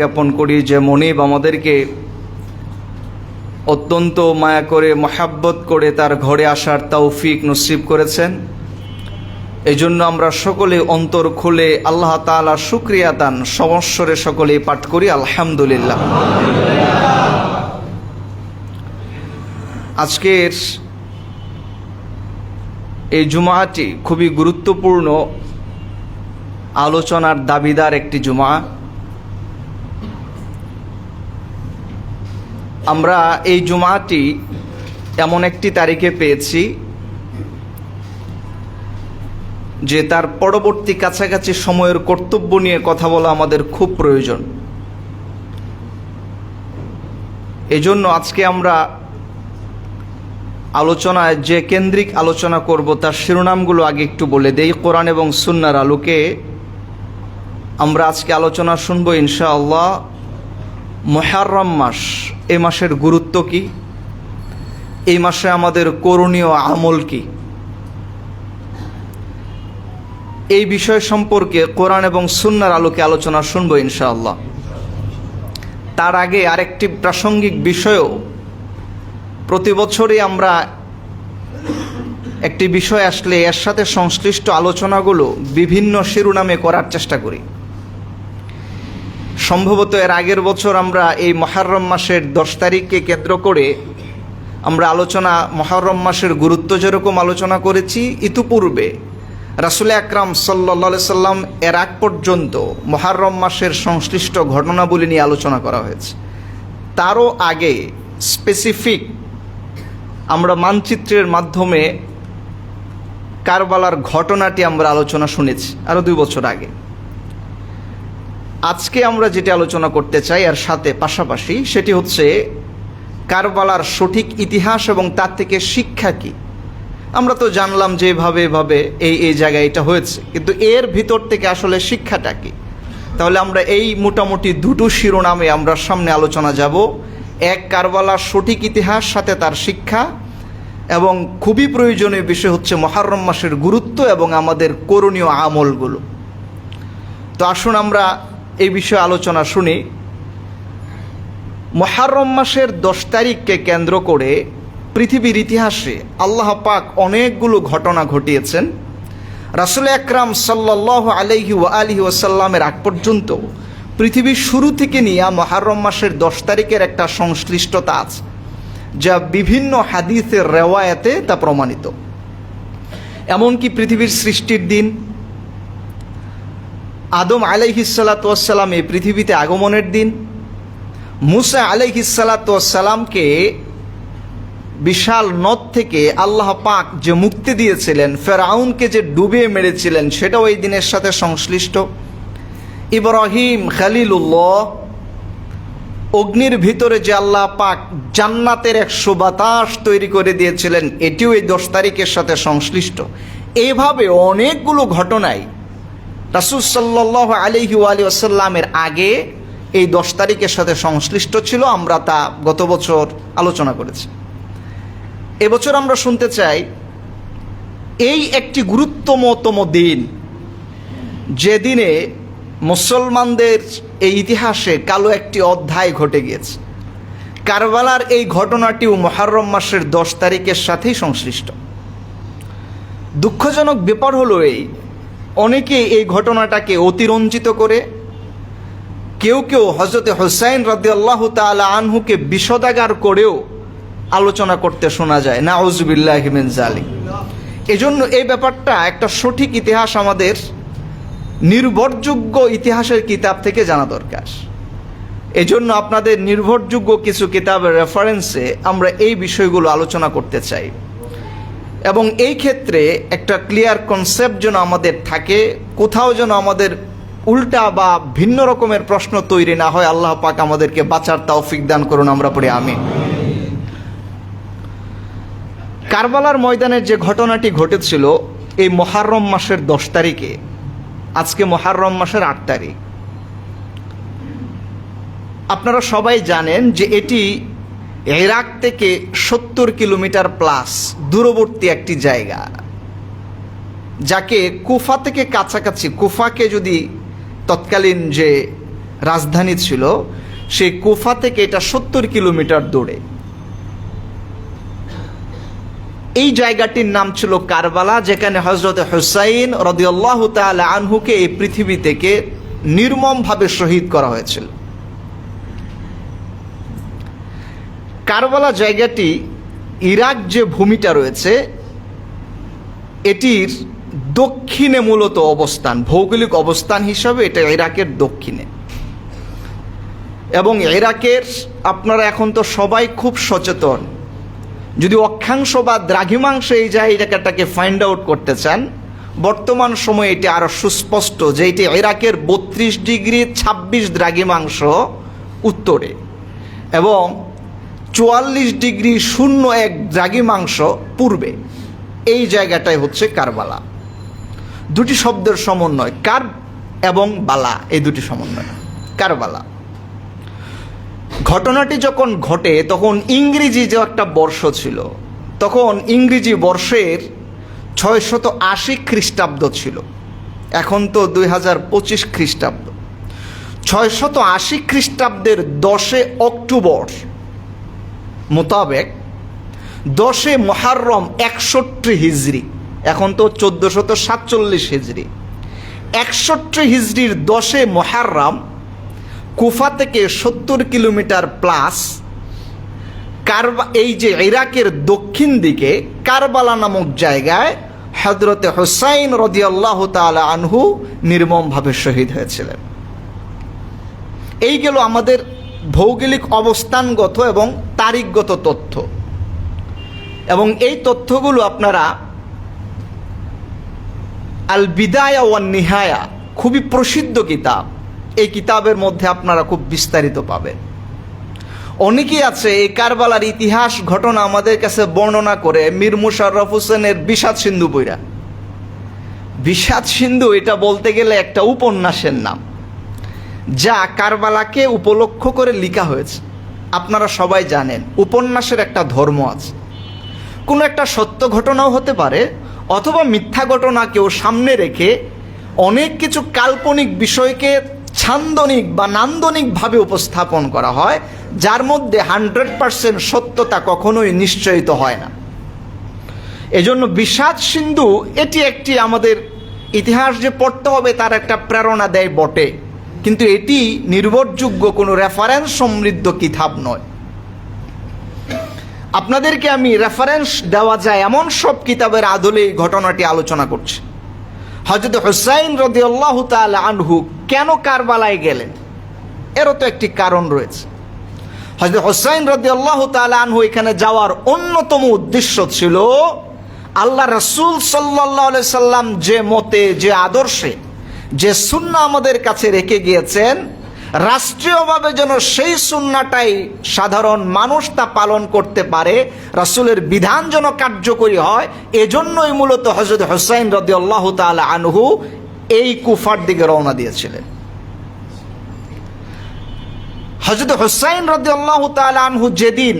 জ্ঞাপন করি যে মনিব আমাদেরকে অত্যন্ত মায়া করে, মহাব্বত করে তার ঘরে আসার তৌফিক নসিব করেছেন। এই জন্য আমরা সকলে অন্তর খুলে আল্লাহ তালা শুক্রিয়া দান সমস্বরে সকলে পাঠ করি, আলহামদুলিল্লাহ। আজকের এই জুমাটি খুবই গুরুত্বপূর্ণ আলোচনার দাবিদার একটি জুমা। আমরা এই জুমাটি এমন একটি তারিখে পেয়েছি যে তার পরবর্তী কাছাকাছি সময়ের কর্তব্য নিয়ে কথা বলা আমাদের খুব প্রয়োজন। এজন্য আজকে আমরা আলোচনায় যে কেন্দ্রিক আলোচনা করব, তার শিরোনামগুলো আগে একটু বলে দেই। কোরআন এবং সুন্নার আলোকে আমরা আজকে আলোচনা শুনব ইনশাআল্লাহ মহারম মাস। এই মাসের গুরুত্ব কি? এই মাসে আমাদের করণীয় আমল কি? এই বিষয় সম্পর্কে কোরআন এবং সুন্নার আলোকে আলোচনা শুনব ইনশাআল্লাহ। তার আগে আরেকটি প্রাসঙ্গিক বিষয়ও। প্রতি বছরই আমরা একটি বিষয় আসলে এর সাথে সংশ্লিষ্ট আলোচনাগুলো বিভিন্ন শিরোনামে করার চেষ্টা করি। সম্ভবত এর আগের বছর আমরা এই মহারম মাসের দশ তারিখকে কেন্দ্র করে আমরা আলোচনা, মহারম মাসের গুরুত্ব যেরকম আলোচনা করেছি, ইতিপূর্বে রাসুল আকরাম সাল্লা সাল্লাম এর আগ পর্যন্ত মহারম মাসের সংশ্লিষ্ট ঘটনাবলী নিয়ে আলোচনা করা হয়েছে। তারও আগে স্পেসিফিক আমরা মানচিত্রের মাধ্যমে কারবালার ঘটনাটি আমরা আলোচনা শুনেছি আরও দুই বছর আগে। আজকে আমরা যেটি আলোচনা করতে চাই আর সাথে পাশাপাশি সেটি হচ্ছে কারবালার সঠিক ইতিহাস এবং তার থেকে শিক্ষা কি। আমরা তো জানলাম যে এভাবে এভাবে এই এই জায়গায় এটা হয়েছে, কিন্তু এর ভিতর থেকে আসলে শিক্ষাটা কি? তাহলে আমরা এই মোটামুটি দুটো শিরোনামে আমরা সামনে আলোচনা যাব। এক, কারবালার সঠিক ইতিহাস, সাথে তার শিক্ষা, এবং খুবই প্রয়োজনীয় বিষয় হচ্ছে মহারম মাসের গুরুত্ব এবং আমাদের করণীয় আমলগুলো। তো আসুন আমরা এই বিষয়ে আলোচনা শুনি। মহারম মাসের দশ তারিখকে কেন্দ্র করে পৃথিবীর ইতিহাসে আল্লাহ পাক অনেকগুলো ঘটনা ঘটিয়েছেন। রাসুল আকরাম সাল্লাহ আলহি ও আলহি ওসাল্লামের আগ পর্যন্ত পৃথিবীর শুরু থেকে নিয়ে মহারম মাসের দশ তারিখের একটা সংশ্লিষ্টতা আছে, যা বিভিন্ন হাদিসের রেওয়ায়াতে তা প্রমাণিত। এমনকি পৃথিবীর সৃষ্টির দিন আদম আলাইহিসাল্লাতাম এই পৃথিবীতে আগমনের দিন। মুসা আলাইহিসাল্লাতামকে বিশাল নদ থেকে আল্লাহ পাক যে মুক্তি দিয়েছিলেন, ফেরাউনকে যে ডুবিয়ে মেরেছিলেন, সেটাও এই দিনের সাথে সংশ্লিষ্ট। ইব্রাহিম খালিলুল্লাহ অগ্নির ভিতরে যে আল্লাহ পাক জান্নাতের একশো বাতাস তৈরি করে দিয়েছিলেন, এটিও এই দশ তারিখের সাথে সংশ্লিষ্ট। এইভাবে অনেকগুলো ঘটনায় রাসুল সাল্লাহ আলিহি আলী আসাল্লামের আগে এই দশ তারিখের সাথে সংশ্লিষ্ট ছিল, আমরা তা গত বছর আলোচনা করেছি। এবছর আমরা শুনতে চাই, এই একটি গুরুত্বতম দিন যেদিনে মুসলমানদের এই ইতিহাসে কালো একটি অধ্যায় ঘটে গিয়েছে। কারবালার এই ঘটনাটিও মহারম মাসের দশ তারিখের সাথেই সংশ্লিষ্ট। দুঃখজনক ব্যাপার হলো এই অনেকে এই ঘটনাটাকে অতিরঞ্জিত করে কেউ কেউ হজরতে হোসাইন রদি আল্লাহ তালা আনহুকে বিষদাগার করেও আলোচনা করতে শোনা যায়। না আউজবিল্লাহিমিন জালি এজন্য এই ব্যাপারটা একটা সঠিক ইতিহাস আমাদের নির্ভরযোগ্য ইতিহাসের কিতাব থেকে জানা দরকার। এজন্য আপনাদের নির্ভরযোগ্য কিছু কিতাবের রেফারেন্সে আমরা এই বিষয়গুলো আলোচনা করতে চাই। এবং এই ক্ষেত্রে একটা ক্লিয়ার কনসেপ্ট যেন আমাদের থাকে, কোথাও যেন আমাদের উল্টা বা ভিন্ন রকমের প্রশ্ন তৈরি না হয়, আল্লাহ পাক আমাদেরকে বাঁচার তৌফিক দান করুন, আমরা পড়ি আমি কারবালার ময়দানের যে ঘটনাটি ঘটেছিল এই মহারম মাসের দশ তারিখে, আজকে মহারম মাসের আট তারিখ। আপনারা সবাই জানেন যে এটি ইরাক থেকে সত্তর কিলোমিটার প্লাস দূরবর্তী একটি জায়গা, যাকে কুফা থেকে কাছাকাছি, কুফাকে যদি তৎকালীন যে রাজধানী ছিল, সেই কুফা থেকে এটা সত্তর কিলোমিটার দূরে। এই জায়গাটির নাম ছিল কারবালা, যেখানে হজরত হুসাইন রদিয়াল্লাহ তাআলা আনহুকে এই পৃথিবী থেকে নির্মমভাবে শহীদ করা হয়েছিল। কারবালা জায়গাটি ইরাক যে ভূমিটা রয়েছে, এটির দক্ষিণে মূলত অবস্থান, ভৌগোলিক অবস্থান হিসাবে এটা ইরাকের দক্ষিণে। এবং ইরাকের আপনারা এখন তো সবাই খুব সচেতন। যদি অক্ষাংশ বা দ্রাঘিমাংশ এই জায়গাটাকে ফাইন্ড আউট করতে চান, বর্তমান সময়ে এটি আরও সুস্পষ্ট যে এটি ইরাকের বত্রিশ ডিগ্রি ছাব্বিশ দ্রাঘিমাংশ উত্তরে। এবং চুয়াল্লিশ ডিগ্রি শূন্য এক দ্রাঘিমাংশ পূর্বে। এই জায়গাটাই হচ্ছে কারবালা। দুটি শব্দের সমন্বয়, কার এবং বালা, এই দুটি সমন্বয়। কারবালা। ঘটনাটি যখন ঘটে, তখন ইংরেজি যে একটা বর্ষ ছিল, তখন ইংরেজি বর্ষের ছয়শত আশি খ্রিস্টাব্দ ছিল। এখন তো দুই হাজার পঁচিশ খ্রিস্টাব্দ। ছয়শত আশি খ্রিস্টাব্দের দশে অক্টোবর মোতাবেক দশে মহারম একষট্টি হিজড়ি এখন তো চোদ্দশত সাতচল্লিশ হিজড়ি একষট্টি হিজড়ির দশে মহারম, কুফা থেকে সত্তর কিলোমিটার প্লাস, কারবা এই যে ইরাকের দক্ষিণ দিকে কারবালা নামক জায়গায় হজরতে হোসাইন রদিয়াল্লাহ তালা আনহু নির্মমভাবে শহীদ হয়েছিলেন। এই গেল আমাদের ভৌগোলিক অবস্থানগত এবং তারিখগত তথ্য। এবং এই তথ্যগুলো আপনারা আল বিদায়া ওয়ান নিহায়া, খুবই প্রসিদ্ধ কিতাব। এই কিতাবের মধ্যে আপনারা খুব বিস্তারিত পাবেন। অনেকেই আছে এই কারবালার ইতিহাস ঘটনা আমাদের কাছে বর্ণনা করে মীর মুশাররফ হোসেনের বিষাদ সিন্ধু বইরা। বিষাদ সিন্ধু, এটা বলতে গেলে একটা উপন্যাসের নাম। যা কারবালাকে উপলক্ষ করে লিখা হয়েছে। আপনারা সবাই জানেন, উপন্যাসের একটা ধর্ম আছে। কোনো একটা সত্য ঘটনাও হতে পারে, অথবা মিথ্যা ঘটনাকেও সামনে রেখে অনেক কিছু কাল্পনিক বিষয়কে ছান্দনিক বা নান্দনিকভাবে উপস্থাপন করা হয়, যার মধ্যে হান্ড্রেড পারসেন্ট সত্যতা কখনোই নিশ্চয়িত হয় না। এজন্য বিষাদ সিন্ধু, এটি একটি আমাদের ইতিহাস যে পড়তে হবে, তার একটা প্রেরণা দেয় বটে। কিন্তু এটি নির্ভরযোগ্য কোনো রেফারেন্স সমৃদ্ধ কিতাব নয়। আপনাদেরকে আমি রেফারেন্স দেওয়া যায় এমন সব কিতাবের আদলে ঘটনাটি আলোচনা করছি। হজরত হুসাইন রদি আল্লাহ আনহু কেন কারবালায় গেলেন? এরও তো একটি কারণ রয়েছে। হজরত হুসাইন আল্লাহ আনহু এখানে যাওয়ার অন্যতম উদ্দেশ্য ছিল, আল্লাহ রসুল সাল্লাহ সাল্লাম যে মতে, যে আদর্শে যে সুন্না আমাদের কাছে রেখে গিয়েছেন, রাষ্ট্রীয়ভাবে যেন সেই সুন্নাটাই সাধারণ মানুষ তা পালন করতে পারে, রাসুলের বিধান যেন কার্যকরী হয়, এজন্যই মূলত হজরত হোসাইন রদি আল্লাহ তালা আনহু এই কুফার দিকে রওনা দিয়েছিলেন। হজরত হোসাইন রদি আল্লাহ তালা আনহু যেদিন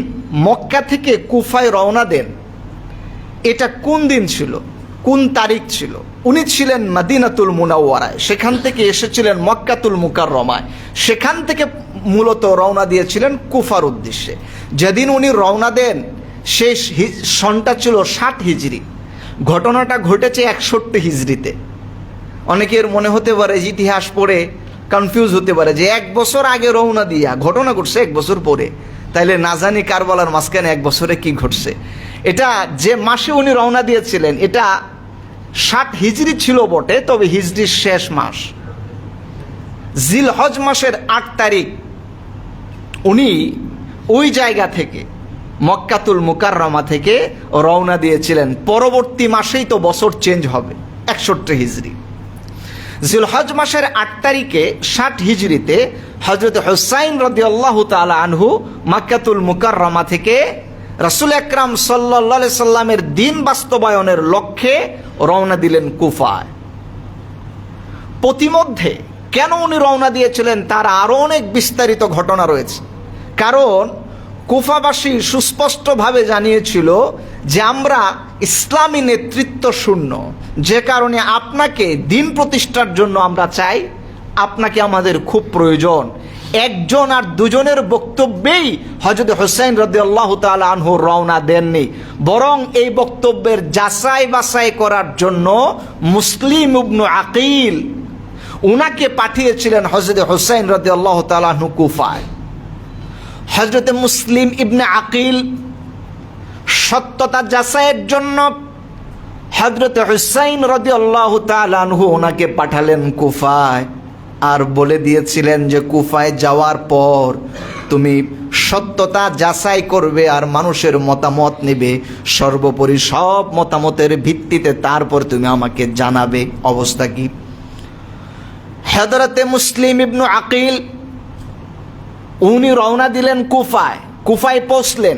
মক্কা থেকে কুফায় রওনা দেন, এটা কোন দিন ছিল? কোন তারিখ ছিল? উনি ছিলেন মাদিনাতুল মুনাওয়ারায়। সেখান থেকে এসেছিলেন মক্কাতুল মুকার রমায় সেখান থেকে মূলত রওনা দিয়েছিলেন কুফার উদ্দেশ্যে। যেদিন উনি রওনা দেন সেই সনটা ছিল ষাট হিজড়ি। ঘটনাটা ঘটেছে একষট্টি হিজড়িতে। অনেকের মনে হতে পারে ইতিহাস পড়ে কনফিউজ হতে পারে যে এক বছর আগে রওনা দিয়া, ঘটনা ঘটছে এক বছর পরে। তাইলে না জানি কারবালার মাঝখানে এক বছরে কি ঘটছে। এটা যে মাসে উনি রওনা দিয়েছিলেন, এটা ষাট হিজড়ি ছিল বটে, তবে হিজড়ির শেষ মাস। জিল হজ মাসের আট তারিখ উনি ওই জায়গা থেকে, মক্কাতুল মুকাররমা থেকে রওনা দিয়েছিলেন। পরবর্তী মাসেই তো বছর চেঞ্জ হবে, একষট্টি হিজড়ি জিলহজ মাসের আট তারিখে ষাট হিজড়িতে হজরত হুসাইন রদি আল্লাহ তালা আনহু মাক্কাতুল মুকাররমা থেকে রাসুল আকরাম সাল্লা সাল্লামের দিন বাস্তবায়নের লক্ষ্যে রওনা দিলেন কুফায়। প্রতিমধ্যে কেন উনি রওনা দিয়েছিলেন তার আরও অনেক বিস্তারিত ঘটনা রয়েছে। কারণ কুফাবাসী সুস্পষ্টভাবে জানিয়েছিল যে আমরা ইসলামী নেতৃত্ব শূন্য। যে কারণে আপনাকে দিন প্রতিষ্ঠার জন্য আমরা চাই, আপনাকে আমাদের খুব প্রয়োজন। একজন আর দুজনের বক্তব্যেই হজরত হোসেন রদি আল্লাহ আনহু রওনা দেননি। বরং এই বক্তব্যের যাচাই বাছাই করার জন্য মুসলিম ইবনু আকিল উনাকে পাঠিয়েছিলেন হজরত হোসেন রদি আল্লাহ তালাহু কুফায়। হজরত মুসলিম ইবনে আকিল সত্যতা যাচাইয়ের জন্য হজরত হুসাইন রদি আল্লাহ তালানহু ওনাকে পাঠালেন কুফায়। আর বলে দিয়েছিলেন যে, কুফায় যাওয়ার পর তুমি সত্যতা যাচাই করবে আর মানুষের মতামত নেবে। সর্বোপরি সব মতামতের ভিত্তিতে তারপর তুমি আমাকে জানাবে। অবস্থা কি? হেদরতে মুসলিম ইবনু আকিল, উনি রওনা দিলেন কুফায়। কুফায় পৌঁছলেন।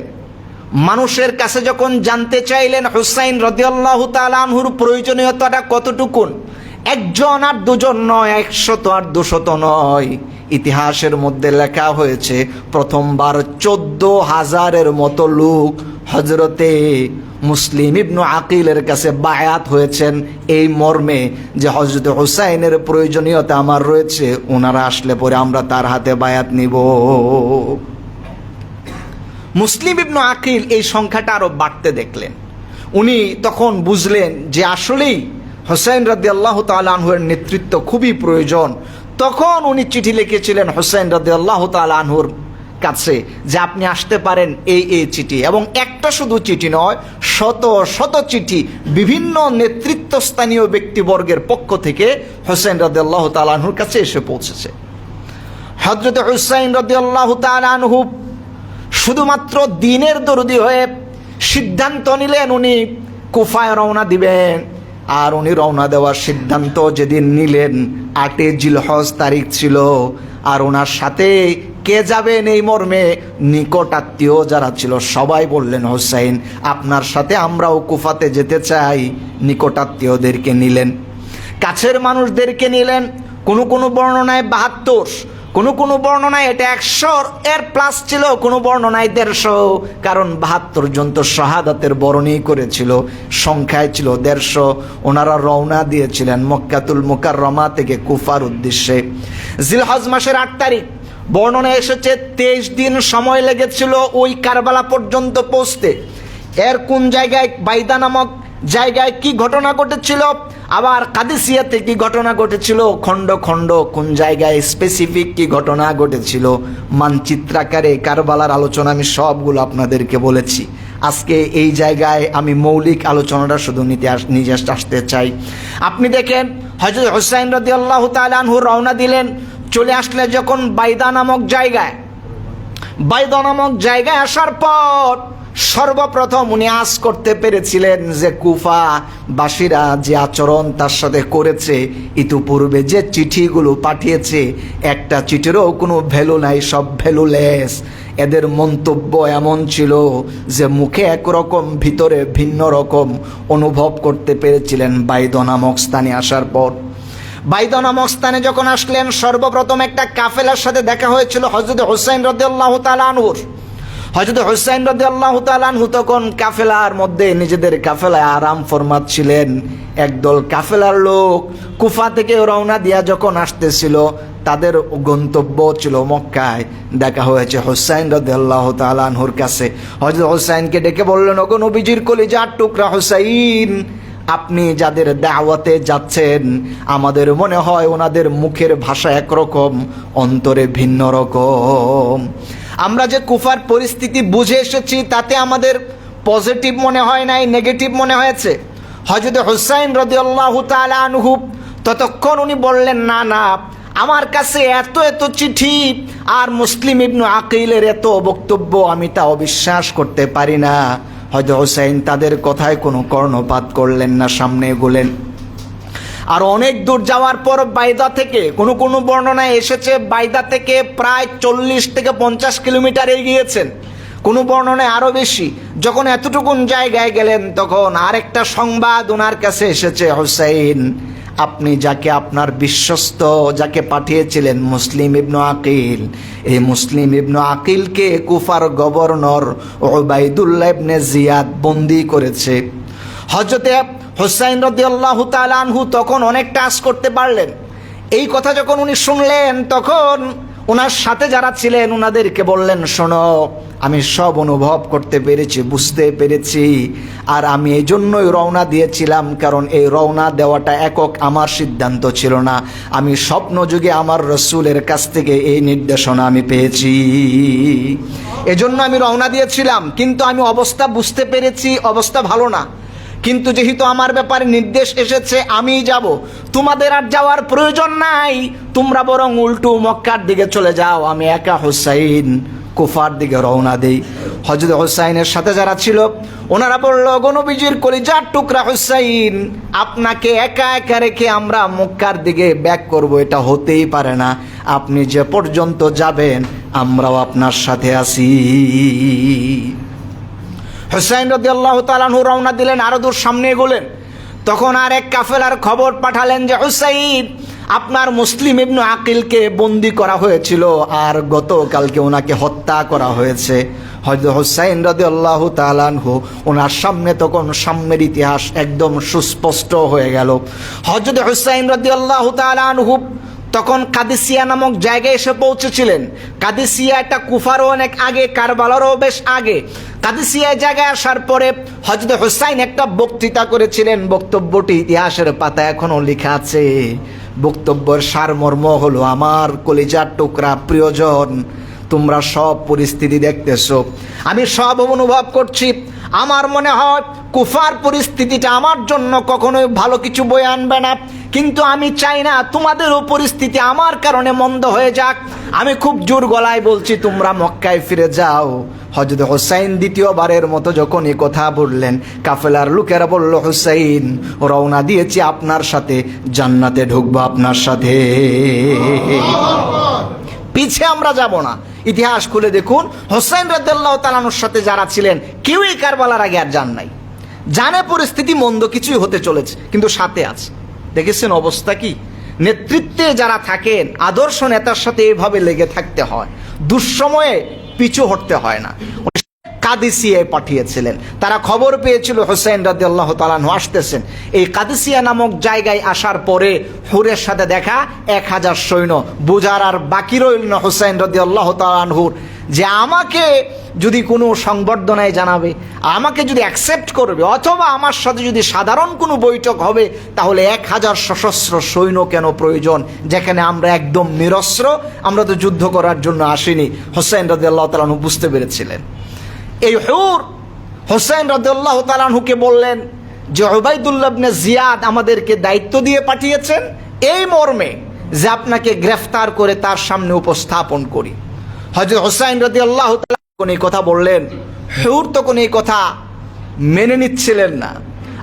মানুষের কাছে যখন জানতে চাইলেন, হুসাইন রদিয়াল্লাহ তালানহুর প্রয়োজনীয়তাটা কতটুকুন একজন আর দুজন নয়, একশত আর দুশত নয়। ইতিহাসের মধ্যে লেখা হয়েছে, প্রথমবার চোদ্দ হাজারের মতো লোক হজরতে মুসলিম ইবনু আকিলের কাছে বায়াত হয়েছেন এই মর্মে যে হজরত হুসাইনের প্রয়োজনীয়তা আমার রয়েছে ওনারা আসলে পরে আমরা তার হাতে বায়াত নিব। মুসলিম ইবনু আকিল এই সংখ্যাটা আরও বাড়তে দেখলেন। উনি তখন বুঝলেন যে আসলেই হোসেন রাদি আল্লাহ তালাহুর নেতৃত্ব খুবই প্রয়োজন। তখন উনি চিঠি লিখেছিলেন হোসেন রাদি আল্লাহ তালাহুর কাছে যে আপনি আসতে পারেন এই এই চিঠি। এবং একটা শুধু চিঠি নয়, শত শত চিঠি বিভিন্ন নেতৃত্বস্থানীয় ব্যক্তিবর্গের পক্ষ থেকে হোসেন রাদি আল্লাহ তালাহুর কাছে এসে পৌঁছেছে। হজরত হুসাইন রাদি আল্লাহ তালাহু শুধুমাত্র দিনের দরদি হয়ে সিদ্ধান্ত নিলেন উনি কুফায় রওনা দিবেন। আর উনি রওনা দেওয়ার সিদ্ধান্ত যেদিন নিলেন, আটে জিলহজ তারিখ ছিল। আর ওনার সাথে কে যাবেন এই মর্মে নিকট আত্মীয় যারা ছিল, সবাই বললেন, হোসাইন, আপনার সাথে আমরাও কুফাতে যেতে চাই। নিকট আত্মীয়দেরকে নিলেন। কাছের মানুষদেরকে নিলেন। কোনো কোনো বর্ণনায় বাহাত্তর। কোনো কোনো বর্ণনায় এটা একশো এর প্লাস ছিল, কোনো বর্ণনায় দেড়শো। কারণ বাহাত্তর জন তো শাহাদাতের বরণই করেছিল, সংখ্যায় ছিল দেড়শো। ওনারা রওনা দিয়েছিলেন মক্কাতুল মুকাররমা থেকে কুফার উদ্দেশ্যে। জিলহজ মাসের আট তারিখ বর্ণনা এসেছে, তেইশ দিন সময় লেগেছিল ওই কারবালা পর্যন্ত পৌঁছতে। এর কোন জায়গায় বাইদা নামক জায়গায় কি ঘটনা ঘটেছিল? আবার কাদিসিয়াতে কি ঘটনা ঘটেছিল? খণ্ড খণ্ড, কোন জায়গায় স্পেসিফিক কি ঘটনা ঘটেছিল? মানচিত্রাকারে, কারবালার আলোচনা আমি সবগুলো আপনাদেরকে বলেছি। আজকে এই জায়গায় আমি মৌলিক আলোচনাটা শুধু নিতে আস, নিজে আসতে চাই। আপনি দেখেন হজরত হোসাইন রদি আল্লাহ তালানহু রওনা দিলেন। চলে আসলে যখন বাইদা নামক জায়গায়। বাইদা নামক জায়গায় আসার পর সর্বপ্রথম উনি আজ করতে পেরেছিলেন যে কুফা বাসীরা যে আচরণ তার সাথে করেছে, ইতিপূর্বে যে চিঠিগুলো পাঠিয়েছে, একটা চিঠিরও কোনো ভ্যালু নাই, সব ভ্যালুলেস। এদের মন্তব্য এমন ছিল যে মুখে একরকম, ভিতরে ভিন্ন রকম অনুভব করতে পেরেছিলেন বাইদ নামক স্থানে আসার পর। বাইদ নামক স্থানে যখন আসলেন, সর্বপ্রথম একটা কাফেলার সাথে দেখা হয়েছিল হজরত হোসেন রদাল্লাহ তালানুর হজরত হোসেন রদি আল্লাহ তালানহু তখন কাফেলার মধ্যে নিজেদের কাফেলায় আরাম ফরমাচ্ছিলেন একদল কাফেলার লোক কুফা থেকে রওনা দিয়া যখন আসতেছিল, তাদের গন্তব্য ছিল মক্কায়। দেখা হয়েছে হোসাইন রদি আল্লাহ তালানহুর কাছে। হজরত হোসাইনকে ডেকে বললেন, ওগো নবীজির কলিজার টুকরা হোসাইন, আপনি যাদের দাওয়াতে যাচ্ছেন, আমাদের মনে হয় ওনাদের মুখের ভাষা একরকম, অন্তরে ভিন্ন রকম। আমরা যে কুফার পরিস্থিতি বুঝে এসেছি, তাতে আমাদের পজিটিভ মনে হয় নাই, নেগেটিভ মনে হয়েছে। হজরত হুসাইন রদি আল্লাহ আনহু ততক্ষণ উনি বললেন, না না, আমার কাছে এত এত চিঠি আর মুসলিম ইবনু আকিলের এত বক্তব্য আমি তা অবিশ্বাস করতে পারি না। হয়তো হোসাইন তাদের কথায় কোনো কর্ণপাত করলেন না, সামনে এগোলেন। আর অনেক দূর যাওয়ার পর বাইদা থেকে, কোনো কোনো বর্ণনায় এসেছে, বাইদা থেকে প্রায় চল্লিশ থেকে পঞ্চাশ কিলোমিটার এগিয়েছেন। কোনো বর্ণনায় আরও বেশি, যখন এতটুকুন জায়গায় গেলেন, তখন আরেকটা সংবাদ ওনার কাছে এসেছে, হোসাইন, আপনি যাকে আপনার বিশ্বস্ত, যাকে পাঠিয়েছিলেন মুসলিম ইবনু আকিল, এই মুসলিম ইবনু আকিলকে কুফার গভর্নর ওবায়দুল্লাহ ইবনে জিয়াদ বন্দি করেছে। হজরতে হোসাইন রদি আল্লাহ তালানহু তখন অনেক টাস করতে পারলেন। এই কথা যখন উনি শুনলেন, তখন ওনার সাথে যারা ছিলেন ওনাদেরকে বললেন, শোনো, আমি সব অনুভব করতে পেরেছি, বুঝতে পেরেছি, আর আমি এই জন্যই রওনা দিয়েছিলাম, কারণ এই রওনা দেওয়াটা একক আমার সিদ্ধান্ত ছিল না। আমি স্বপ্ন যুগে আমার রসুলের কাছ থেকে এই নির্দেশনা আমি পেয়েছি। এজন্য আমি রওনা দিয়েছিলাম, কিন্তু আমি অবস্থা বুঝতে পেরেছি, অবস্থা ভালো না। কিন্তু যেহেতু আমার ব্যাপারে নির্দেশ এসেছে আমি যাব। তোমাদের আর যাওয়ার প্রয়োজন নাই। তোমরা বরং উল্টো মক্কার দিকে চলে যাও। আমি একা হুসাইন কুফার দিকে রওনা দেই। হজরত হুসাইনের সাথে যারা ছিল, ওনারা বলল, গণবিজির কলিজার টুকরা হুসাইন, আপনাকে একা একা রেখে আমরা মক্কার দিকে ব্যাক করব। এটা হতেই পারে না। আপনি যে পর্যন্ত যাবেন, আমরাও আপনার সাথে আছি। হুসাইন রদি আল্লাহ তালানহু রওনা দিলেন, আরও দূর সামনে এগোলেন। তখন আর এক কাফেলার খবর পাঠালেন যে, হুসাইন, আপনার মুসলিম ইবনু আকিলকে বন্দি করা হয়েছিল আর গতকালকে ওনাকে হত্যা করা হয়েছে। হয়তো হুসাইন রদি আল্লাহ তালানহু ওনার সামনে তখন সাম্যের ইতিহাস একদম সুস্পষ্ট হয়ে গেল। হজরত হুসাইন রদি আল্লাহ তালানহু তখন কাদিসিয়া নামক জায়গায় এসে পৌঁছেছিলেন। কাদিসিয়া এটা কুফারও অনেক আগে, কারবালারও বেশ আগে। কাদিসিয়া জায়গায় আসার পরে হজরত হুসাইন একটা বক্তৃতা করেছিলেন। বক্তব্যটি ইতিহাসের পাতা এখনও লেখা আছে। বক্তব্যের সারমর্ম হলো, আমার কলিজার টুকরা, প্রিয়জন, তোমরা সব পরিস্থিতি দেখতেছো। আমি সব অনুভব করছি। আমার মনে হয় কুফার পরিস্থিতিটা আমার জন্য কখনোই ভালো কিছু বয়ে আনবে না। কিন্তু আমি চাই না তোমাদেরও পরিস্থিতি আমার কারণে মন্দ হয়ে যাক। আমি খুব জোর গলায় বলছি, তোমরা মক্কায় ফিরে যাও। হজরত হোসাইন দ্বিতীয়বারের মতো যখন এই কথা বললেন, কাফেলার লোকেরা বলল, হোসাইন, রওনা দিয়েছি আপনার সাথে, জান্নাতে ঢুকবো আপনার সাথে। পিছে আমরা যাব না। ইতিহাস খুলে দেখুন, হোসেন রদুল্লাহ তালানোর সাথে যারা ছিলেন, কেউই কারবালার আগে আর যান নাই। জানে পরিস্থিতি, মন্দ কিছুই হতে চলেছে, কিন্তু সাথে আছে। দেখেছেন অবস্থা কি? নেতৃত্বে যারা থাকেন, আদর্শ নেতার সাথে এভাবে লেগে থাকতে হয়। দুঃসময়ে পিছু হটতে হয় না। কাদিসিয়ায় পাঠিয়েছিলেন। তারা খবর পেয়েছিল হোসেন রাজি আল্লাহ তালানু আসতেছেন। এই কাদিসিয়া নামক জায়গায় আসার পরে হুরের সাথে দেখা, এক হাজার সৈন্য। বুঝার আর বাকি রইল না হোসেন রাজি আল্লাহ তালানহুর যে আমাকে যদি কোনো সংবর্ধনায় জানাবে, আমাকে যদি অ্যাকসেপ্ট করবে, অথবা আমার সাথে যদি সাধারণ কোনো বৈঠক হবে, তাহলে এক হাজার সশস্ত্র সৈন্য কেন প্রয়োজন? যেখানে আমরা একদম নিরস্ত্র, আমরা তো যুদ্ধ করার জন্য আসিনি। হোসেন রাজি আল্লাহ তালানহু বুঝতে পেরেছিলেন। এই হুর হোসেন রদুল্লাহ তালানহুকে বললেন যে ওবায়দুল্লাবনে জিয়াদ আমাদেরকে দায়িত্ব দিয়ে পাঠিয়েছেন এই মর্মে যে আপনাকে গ্রেফতার করে তার সামনে উপস্থাপন করি। হজরত হোসাইন রদি আল্লাহ কোন এই কথা বললেন, হুর তখন এই কথা মেনে নিচ্ছিলেন না।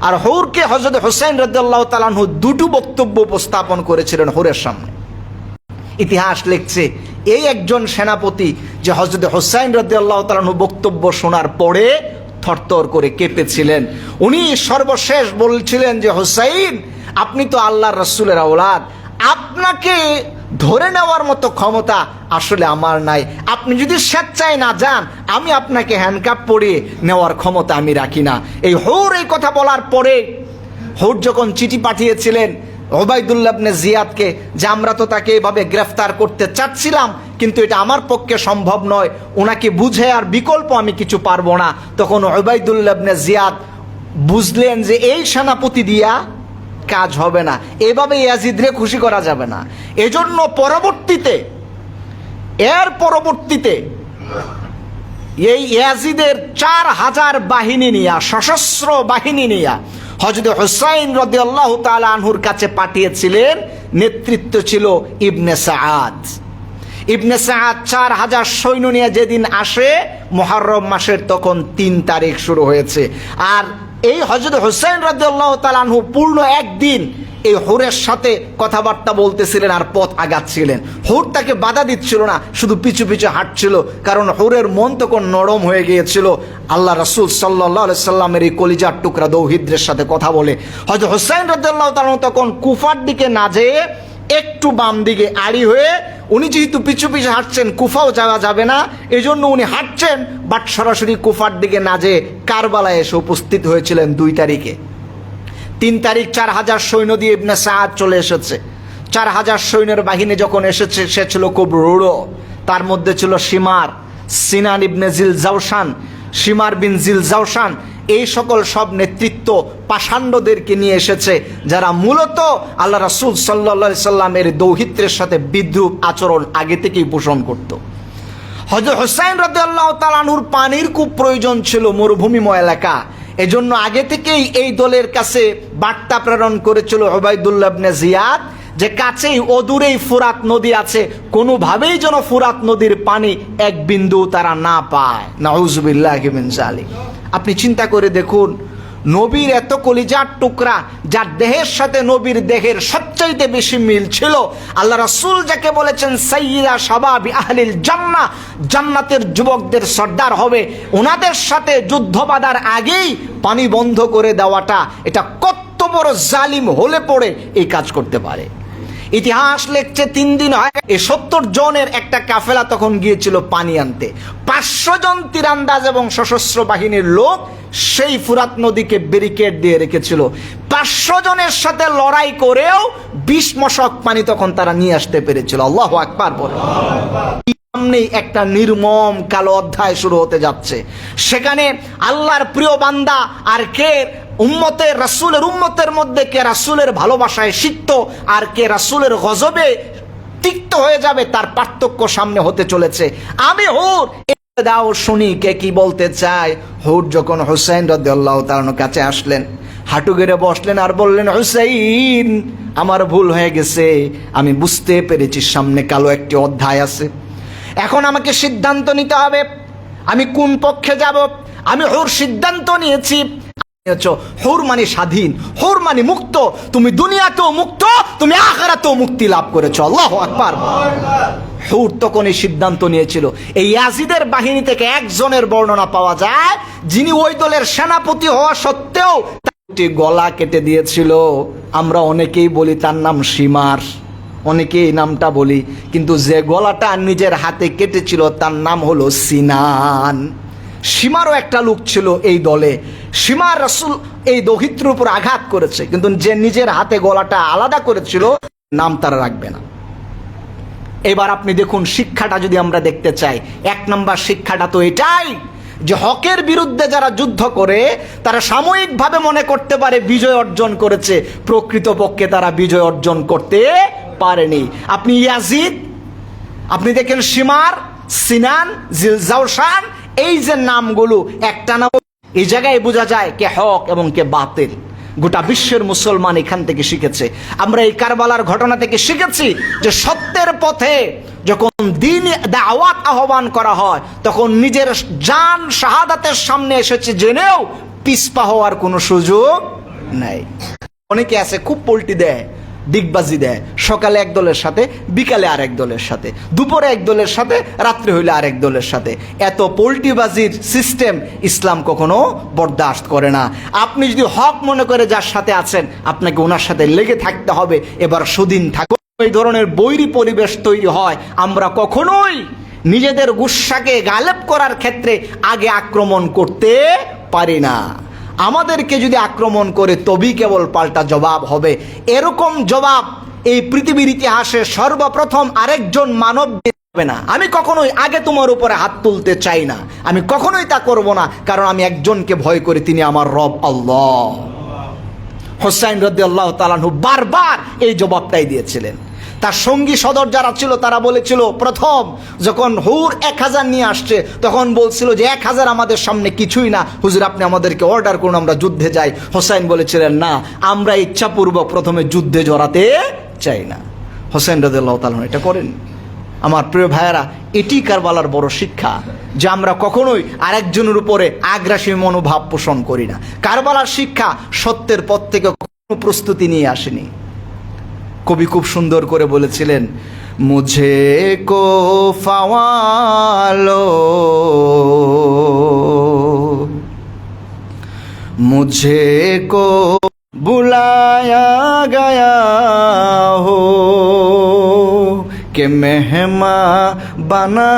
আর হৌরকে হজরত হোসাইন রদি আল্লাহ তালানহু দুটো বক্তব্য উপস্থাপন করেছিলেন হুরের সামনে। ইতিহাস লিখছে এই একজন সেনাপতি যে হজরত হোসাইন রদি আল্লাহ তালু বক্তব্য শোনার পরে থরথর করে কেঁপেছিলেন। উনি সর্বশেষ বলছিলেন যে, হোসাইন, আপনি তো আল্লাহ রসুলের আওলাদ। আপনাকে ধরে নেওয়ার মতো ক্ষমতা আসলে আমার নাই। আপনি যদি স্বেচ্ছায় না যান, আমি আপনাকে হ্যান্ডকাপ পরিয়ে নেওয়ার ক্ষমতা আমি রাখি না। এই হৌর এই কথা বলার পরে হৌর যখন চিঠি পাঠিয়েছিলেন ওবায়দুল্লাবনে জিয়াদকে যে আমরা তো তাকে এভাবে গ্রেফতার করতে চাচ্ছিলাম, কিন্তু এটা আমার পক্ষে সম্ভব নয়। ওনাকে বুঝে আর বিকল্প আমি কিছু পারব না। তখন ওবায়দুল্লাবনে জিয়াদ বুঝলেন যে এই সেনাপতি দিয়া কাজ হবে না। এভাবে ইয়াজিদরে খুশি করা যাবে না। এজন্য পরবর্তীতে, এর পরবর্তীতে এই ইয়াজিদের চার হাজার বাহিনী নিয়া, সশস্ত্র বাহিনী নিয়া হজরত হুসাইন রদি আল্লাহ আনহুর কাছে পাঠিয়েছিলেন, নেতৃত্ব ছিল ইবনে সাআদ। ইবনে সাআদ চার হাজার সৈন্য নিয়ে যেদিন আসে মহরম মাসের তখন তিন তারিখ শুরু হয়েছে। আর এই হজরত হুসাইন রাজি আল্লাহ তালানহু পূর্ণ একদিন এই হোরের সাথে কথাবার্তা বলতেছিলেন আর পথ আগাচ্ছিলেন। হোর তাকে বাধা দিচ্ছিল না, শুধু পিছু পিছু হাঁটছিল, কারণ হুরের মন তখন নরম হয়ে গিয়েছিল। আল্লাহ রসুল সাল্লাহ সাল্লামের এই কলিজার টুকরা দৌহিদ্রের সাথে কথা বলে। হয়তো হোসাইন রাজ্লাহ তালন তখন কুফার দিকে না যেয়ে একটু বাম দিকে আড়ি হয়ে উনি যেহেতু পিছু পিছু হাঁটছেন, কুফাও যাওয়া যাবে না এই জন্য উনি হাঁটছেন, বাট সরাসরি কুফার দিকে না যেয়ে কারবালায় এসে উপস্থিত হয়েছিলেন দুই তারিখে। তিন তারিখ চার হাজার সৈন্য দিয়ে ইবনে সাহাদ চলে এসেছে। চার হাজার সৈন্যের বাহিনী যখন এসেছে, সে ছিল খুব রূঢ় তার মধ্যে ছিল সীমার সিনান ইবনে জিল জাউসান সীমার বিন জিল জাউসান এই সকল সব নেতৃত্ব পাষাণ্ডদেরকে নিয়ে এসেছে, যারা মূলত আল্লাহ রাসুল সাল্লা সাল্লামের দৌহিত্রের সাথে বিদ্রুপ আচরণ আগে থেকেই পোষণ করত। হজরত হোসাইন আল্লাহ তালানুর পানির খুব প্রয়োজন ছিল মরুভূমিময় এলাকা। এজন্য আগে থেকেই এই দলের কাছে বার্তা প্রেরণ করেছিল ওবায়দুল্লাবনে জিয়াদ যে কাছেই অদূরেই ফুরাত নদী আছে, কোনোভাবেই যেন ফুরাত নদীর পানি এক বিন্দু তারা না পায়। নাউজুবিল্লাহ জালি আপনি চিন্তা করে দেখুন, নবীর এত কলিজার টুকরা, যার দেহের সাথে নবীর দেহের সবচাইতে বেশি মিল ছিল, আল্লাহ রাসূল যাকে বলেছেন, সাইয়্যিদা শাবাবি আহলিল জান্নাহ জান্নাতের যুবকদের সর্দার হবে। ওনাদের সাথে যুদ্ধ বাঁধার আগেই পানি বন্ধ করে দেওয়াটা, এটা কত বড় জালিম হলে পড়ে এই কাজ করতে পারে। ইতিহাস লেখছে তিন দিন হয় এই সত্তর জনের একটা কাফেলা তখন গিয়েছিল পানি আনতে। পাঁচশো জন তীরান্দাজ এবং সশস্ত্র বাহিনীর লোক সেই ফুরাত নদীকে ব্যারিকেড দিয়ে রেখেছিল। পাঁচশো জনের সাথে লড়াই করেও বিশ মশক পানি তখন তারা নিয়ে আসতে পেরেছিল। আল্লাহ আকবার বলে। সামনেই একটা নির্মম কালো অধ্যায় শুরু হতে যাচ্ছে। সেখানে আল্লাহর প্রিয় বান্দা আর কে? উম্মতের, রাসূলের, উম্মতের মধ্যে কে রাসূলের ভালোবাসায় সিক্ত আর কে রাসূলের গজবে তিক্ত হয়ে যাবে, তার পার্থক্য সামনে হতে চলেছে। আমি হুর দাও শুনি কে কি বলতে চায়। হুর যখন হুসাইন রাদিয়াল্লাহু তাআলার কাছে আসলেন, হাঁটু গেড়ে বসলেন আর বললেন, হুসাইন, আমার ভুল হয়ে গেছে। আমি বুঝতে পেরেছি সামনে কালো একটি অধ্যায় আছে। এখন আমাকে সিদ্ধান্ত নিতে হবে। আমি কোন পক্ষে যাব? আমি হুর সিদ্ধান্ত নিয়েছি। হুর মানে স্বাধীন, হুর মানে মুক্ত। তুমি দুনিয়াতেও মুক্ত, তুমি আখারাতেও মুক্তি লাভ করেছ। আল্লাহ আকবার। হুর তখন এই সিদ্ধান্ত নিয়েছিল। এই ইয়াজিদের বাহিনী থেকে একজনের বর্ণনা পাওয়া যায়, যিনি ওই দলের সেনাপতি হওয়া সত্ত্বেও গলা কেটে দিয়েছিল। আমরা অনেকেই বলি তার নাম সীমার। অনেকে এই নামটা বলি, কিন্তু যে গলাটা নিজের হাতে কেটেছিল, তার নাম হলো সিনান। সীমারও একটা লোক ছিল এই দলে। সীমার রসুল এই দহিত্রের উপর আঘাত করেছে, কিন্তু যে নিজের হাতে গলাটা আলাদা করেছিল, নাম তারা রাখবে না। এবার আপনি দেখুন, শিক্ষাটা যদি আমরা দেখতে চাই, এক নম্বর শিক্ষাটা তো এটাই যে হকের বিরুদ্ধে যারা যুদ্ধ করে, তারা সাময়িকভাবে মনে করতে পারে বিজয় অর্জন করেছে, প্রকৃতপক্ষে তারা বিজয় অর্জন করতে পারেনি। আপনি ইয়াজিদ, আপনি দেখেন সীমার সিনান জিলজাউসান এই যে নামগুলো, একটা নাম, এই জায়গায় বোঝা যায় কে হক এবং কে বাতিল। গোটা বিশ্বের মুসলমান এখান থেকে শিখেছে। আমরা এই কারবালার ঘটনা থেকে শিখেছি যে সত্যের পথে যখন দিন দাওয়াত আহ্বান করা হয়, তখন নিজের জান শাহাদাতের সামনে এসেছে জেনেও পিসপা হওয়ার কোনো সুযোগ নাই। অনেকে আছে, খুব পোল্টি দেয়। দিগবাজি দেয়। সকালে এক দলের সাথে, বিকালে আরেক দলের সাথে। দুপুরে এক দলের সাথে, রাত্রে হইলে আরেক দলের সাথে। এত পোল্টিবাজির সিস্টেম ইসলাম কখনো বরদাস্ত করে না। আপনি যদি হক মনে করে যার সাথে আছেন, আপনাকে ওনার সাথে লেগে থাকতে হবে। এবার সুদিন থাকো এই ধরনের বৈরী পরিবেশ তৈরি হয়। আমরা কখনোই নিজেদের গুসাকে গালেব করার ক্ষেত্রে আগে আক্রমণ করতে পারি না। আমাদেরকে যদি আক্রমণ করে, তবেই কেবল পাল্টা জবাব হবে। এরকম জবাব এই পৃথিবীর ইতিহাসে সর্বপ্রথম আরেকজন মানব হবে না। আমি কখনোই আগে তোমার উপরে হাত তুলতে চাই না। আমি কখনোই তা করব না, কারণ আমি একজনকে ভয় করি, তিনি আমার রব আল্লাহ। হোসাইন রদি আল্লাহ তালানহু বারবার এই জবাবটাই দিয়েছিলেন। তার সঙ্গী সদর যারা ছিল, তারা বলেছিল, প্রথম যখন হুর এক হাজার নিয়ে আসছে, তখন বলছিল যে, এক হাজার আমাদের সামনে কিছুই না। হুজুর, আপনি আমাদেরকে অর্ডার করুন, আমরা যুদ্ধে যাই। হোসাইন বলেছিলেন, না, আমরা ইচ্ছাপূর্বক প্রথমে যুদ্ধে জড়াতে চাই না। হোসেন রদুল্লাহ তালন এটা করেন। আমার প্রিয় ভাইয়েরা, এটি কারবালার বড় শিক্ষা যে আমরা কখনোই আরেকজনের উপরে আগ্রাসী মনোভাব পোষণ করি না। কারবালার শিক্ষা সত্যের পথ থেকে কোনো প্রস্তুতি নিয়ে আসেনি। কবি খুব সুন্দর করে বলেছিলেন, মুঝে কো ফাওয়ালো, মুঝে কো বুলায়া গায়া হো, কে মেহমা বনা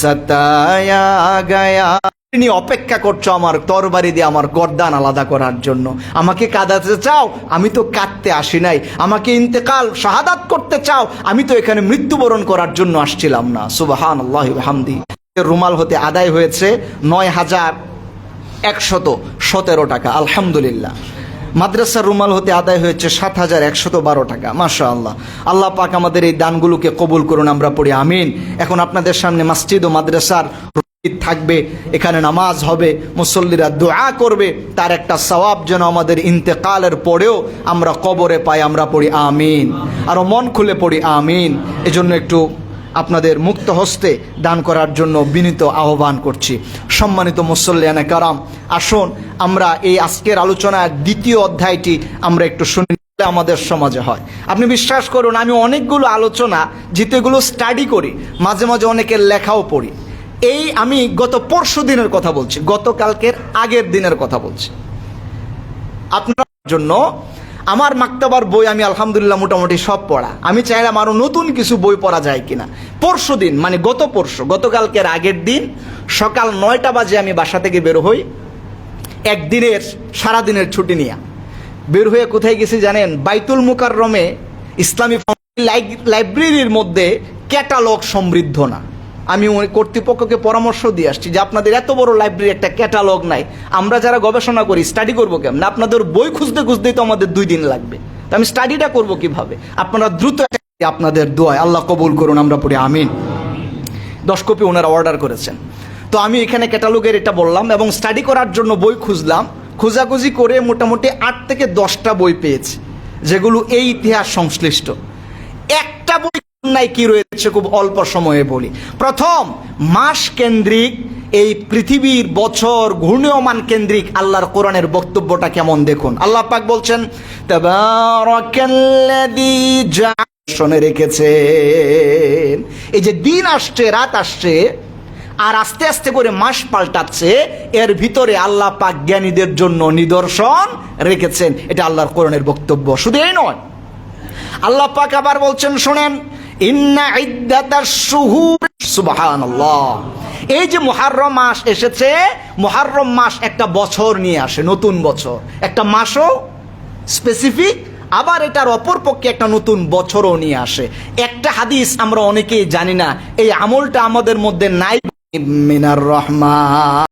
সতায়া গয়া তিনি অপেক্ষা করছ আমার তরবারি দিয়ে আমার গর্দান আলাদা করার জন্য। আমাকে কাঁদাতে চাও? আমি তো কাঁদতে আসি নাই। আমাকে ইন্তেকাল, শাহাদাত করতে চাও? আমি তো এখানে মৃত্যুবরণ করার জন্য আসছিলাম না। সুবাহান আল্লাহ হামদি রুমাল হতে আদায় হয়েছে নয় হাজার একশত সতেরো টাকা। আলহামদুলিল্লাহ। মাদ্রাসার রুমাল হতে আদায় হয়েছে সাত হাজার একশত বারো টাকা। মাশা আল্লাহ আল্লাহ পাক আমাদের এই দানগুলোকে কবুল করুন, আমরা পড়ি, আমিন। এখন আপনাদের সামনে মসজিদ ও মাদ্রাসার থাকবে, এখানে নামাজ হবে, মুসল্লিরা দোয়া করবে, তার একটা সওয়াব যেন আমাদের ইন্তেকালের পরেও আমরা কবরে পাই, আমরা পড়ি, আমিন। আরও মন খুলে পড়ি, আমিন। এজন্য একটু আপনাদের মুক্ত হস্তে দান করার জন্য বিনীত আহ্বান করছি। সম্মানিত মুসল্লিয়ানা কারাম, আসুন আমরা এই আজকের আলোচনার দ্বিতীয় অধ্যায়টি আমরা একটু শুনি আমাদের সমাজে হয়। আপনি বিশ্বাস করুন, আমি অনেকগুলো আলোচনা, যেগুলো স্টাডি করি, মাঝে মাঝে অনেকের লেখাও পড়ি। এই আমি গত পরশু দিনের কথা বলছি, গতকালকের আগের দিনের কথা বলছি। আপনার জন্য আমার মাক্তাবার বই আমি আলহামদুলিল্লাহ মোটামুটি সব পড়া। আমি চাইলাম আরও নতুন কিছু বই পড়া যায় কিনা। পরশু দিন মানে গত পরশু, গতকালকের আগের দিন সকাল নয়টা বাজে আমি বাসা থেকে বের হই, একদিনের, সারাদিনের ছুটি নিয়ে। বের হয়ে কোথায় গেছি জানেন? বাইতুল মুকাররমে ইসলামী লাইব্রেরির মধ্যে ক্যাটালগ সমৃদ্ধ না। আমি কর্তৃপক্ষকে পরামর্শ দিয়ে আসছি যে আপনাদের এত বড় লাইব্রেরি একটা ক্যাটালগ নাই। আমরা যারা গবেষণা করি স্টাডি করব কেমন? আপনাদের বই খুঁজতে খুঁজতেই তো আমাদের দুই দিন লাগবে। তো আমি স্টাডিটা করব কীভাবে? আপনারা দ্রুত আপনাদের দোয়ায় আল্লাহ কবুল করুন, আমরা পড়ি, আমিন। দশ কপি ওনারা অর্ডার করেছেন। তো আমি এখানে ক্যাটালগের এটা বললাম এবং স্টাডি করার জন্য বই খুঁজলাম। খোঁজাখুঁজি করে মোটামুটি আট থেকে দশটা বই পেয়েছি, যেগুলো এই ইতিহাস সংশ্লিষ্ট। একটা বই নাই কি রয়েছে খুব অল্প সময়ে বলি। প্রথম, মাস কেন্দ্রিক, এই পৃথিবীর বছর ঘূর্ণীয়মান কেন্দ্রিক আল্লাহর কোরআনের বক্তব্যটা কেমন দেখুন। আল্লাহ পাক বলছেন রেখেছেন। এই যে দিন আসছে, রাত আসছে, আর আস্তে আস্তে করে মাস পাল্টাচ্ছে, এর ভিতরে আল্লাহ পাক জ্ঞানীদের জন্য নিদর্শন রেখেছেন। এটা আল্লাহর কোরআনের বক্তব্য। শুধু এই নয়, আল্লাহ পাক আবার বলছেন, শোনেন ইন্না সুবহানাল্লাহ। এই যে মুহাররম মাস এসেছে, মুহাররম মাস একটা বছর নিয়ে আসে, নতুন বছর। একটা মাসও স্পেসিফিক আবার এটার অপর পক্ষে একটা নতুন বছরও নিয়ে আসে। একটা হাদিস আমরা অনেকেই জানি না, এই আমলটা আমাদের মধ্যে নাই। মিনার রহমান।